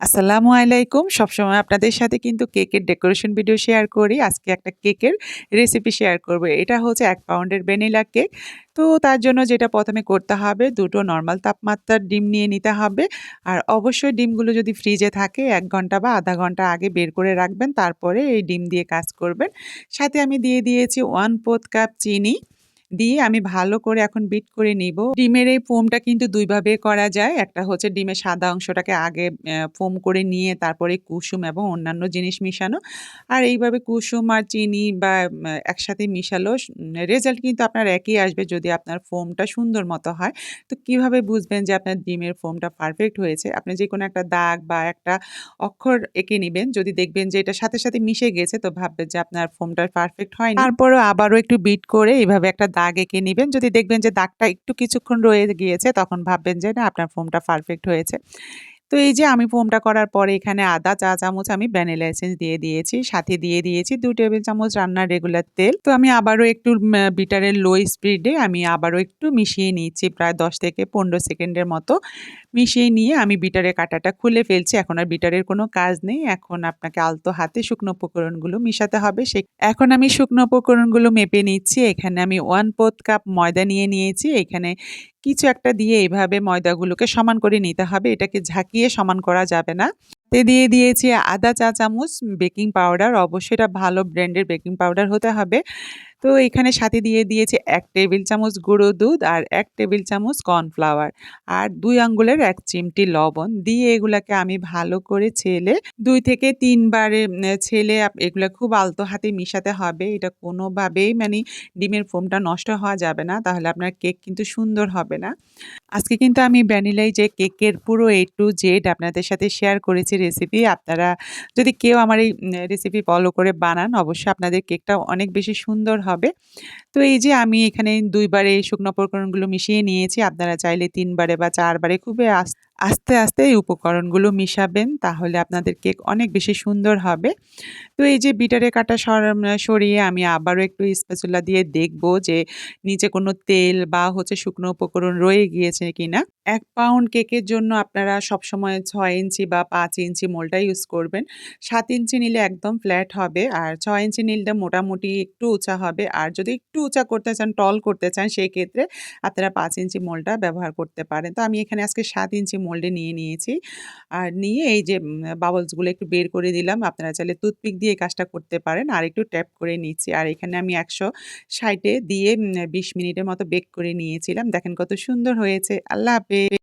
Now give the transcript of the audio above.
আসসালামু আলাইকুম। সবসময় আপনাদের সাথে কিন্তু কেকের ডেকোরেশন ভিডিও শেয়ার করি। আজকে একটা কেকের রেসিপি শেয়ার করব। এটা হচ্ছে এক পাউন্ডের ভ্যানিলা কেক। তো তার জন্য যেটা প্রথমে করতে হবে, দুটো নর্মাল তাপমাত্রার ডিম নিয়ে নিতে হবে। আর অবশ্যই ডিমগুলো যদি ফ্রিজে থাকে, এক ঘণ্টা বা আধা ঘণ্টা আগে বের করে রাখবেন। তারপরে এই ডিম দিয়ে কাজ করবেন। সাথে আমি দিয়ে দিয়েছি 1/4 কাপ চিনি। দিয়ে আমি ভালো করে এখন বিট করে নিব। ডিমের এই ফোমটা কিন্তু দুইভাবে করা যায়। একটা হচ্ছে ডিমের সাদা অংশটাকে আগে ফোম করে নিয়ে তারপরে কুসুম এবং অন্যান্য জিনিস মিশানো। আর এইভাবে কুসুম আর চিনি বা একসাথে মিশালো রেজাল্ট কিন্তু আপনার একই আসবে যদি আপনার ফোমটা সুন্দর মতো হয়। তো কীভাবে বুঝবেন যে আপনার ডিমের ফোমটা পারফেক্ট হয়েছে? আপনি যেকোনো একটা দাগ বা একটা অক্ষর এঁকে নিবেন। যদি দেখবেন যে এটা সাথে, সাথে মিশে গেছে তো ভাববেন যে আপনার ফোমটা পারফেক্ট হয়নি। তারপরেও আবারও একটু বিট করে এইভাবে একটা দাগ এঁকে নেবেন যদি দেখবেন যে দাগটা একটু কিছুক্ষণ রয়ে গিয়েছে, তখন ভাববেন যে না, আপনার ফোমটা পারফেক্ট হয়েছে। তো এই যে আমি ফোমটা করার পরে এখানে আদা, চা, চামচ আমি ভ্যানিলা এসেন্স দিয়ে দিয়েছি। সাথে দিয়ে দিয়েছি দু টেবিল চামচ রান্নার রেগুলার তেল। তো আমি আবারও একটু বিটারের লো স্পিডে আমি আবারও একটু মিশিয়ে নিচ্ছি প্রায় ১০ থেকে ১৫ সেকেন্ডের মতো। মিশিয়ে নিয়ে আমি বিটারের কাঁটাটা খুলে ফেলছি। এখন আর বিটারের কোনো কাজ নেই। এখন আপনাকে আলতো হাতে শুকনো উপকরণগুলো মিশাতে হবে। সে এখন আমি শুকনো উপকরণগুলো মেপে নিচ্ছি। এখানে আমি 1/4 কাপ ময়দা নিয়ে নিয়েছি। এখানে কিছু একটা দিয়ে এইভাবে ময়দাগুলোকে সমান করে নিতে হবে। এটাকে ঝাঁকিয়ে সমান করা যাবে না। তে দিয়ে দিয়েছি আদা চা চামচ, বেকিং পাউডার। অবশ্যই এটা ভালো ব্র্যান্ডের বেকিং পাউডার হতে হবে। তো এখানে সাথে দিয়ে দিয়েছে এক টেবিল চামচ গুঁড়ো দুধ আর এক টেবিল চামচ কর্নফ্লাওয়ার আর দুই আঙ্গুলের এক চিমটি লবণ দিয়ে এগুলাকে আমি ভালো করে ছেলে দুই থেকে ৩ বারে ম্যা ছেলে এগুলো খুব আলতো হাতে মিশাতে হবে। এটা কোনোভাবেই মানে ডিমের ফোমটা নষ্ট হওয়া যাবে না। তাহলে আপনার কেক কিন্তু সুন্দর হবে না। আজকে কিন্তু আমি ভ্যানিলাই যে কেকের পুরো A টু জেড আপনাদের সাথে শেয়ার করেছি রেসিপি। আপনারা যদি কেউ আমার এই রেসিপি ফলো করে বানান, অবশ্যই আপনাদের কেকটা অনেক বেশি সুন্দর। তো এই যে আমি এখানে ২ বারে এই শুকনো প্রকরণগুলো মিশিয়ে নিয়েছি। আপনারা চাইলে তিনবারে বা ৪ বারে খুবই আস্তে, আস্তে এই উপকরণগুলো মিশাবেন। তাহলে আপনাদের কেক অনেক বেশি সুন্দর হবে। তো এই যে বিটারে কাটা সর সরিয়ে আমি আবারও একটু স্প্যাচুলা দিয়ে দেখব যে নিচে কোনো তেল বা হচ্ছে শুকনো উপকরণ রয়ে গিয়েছে কিনা। এক পাউন্ড কেকের জন্য আপনারা সবসময় ৬ ইঞ্চি বা পাঁচ ইঞ্চি মোলটা ইউজ করবেন। সাত ইঞ্চি নিলে একদম ফ্ল্যাট হবে। আর ৬ ইঞ্চি নিলে মোটামুটি একটু উঁচা হবে। আর যদি একটু উঁচা করতে চান, টল করতে চান সেই ক্ষেত্রে আপনারা পাঁচ ইঞ্চি মোলটা ব্যবহার করতে পারেন। তো আমি এখানে আজকে সাত ইঞ্চি মোল্ডে নিয়ে নিয়েছি। আর নিয়ে এই যে বাবলসগুলো একটু বের করে দিলাম। আপনারা চাইলে টুথপিক দিয়ে কাজটা করতে পারেন। আর একটু ট্যাপ করে নিচ্ছি। আর এখানে আমি একশো ষাটে দিয়ে বিশ ২০ মিনিটের মতো বেক করে নিয়েছিলাম। দেখেন কত সুন্দর হয়েছে। আল্লাহ হাফেজ।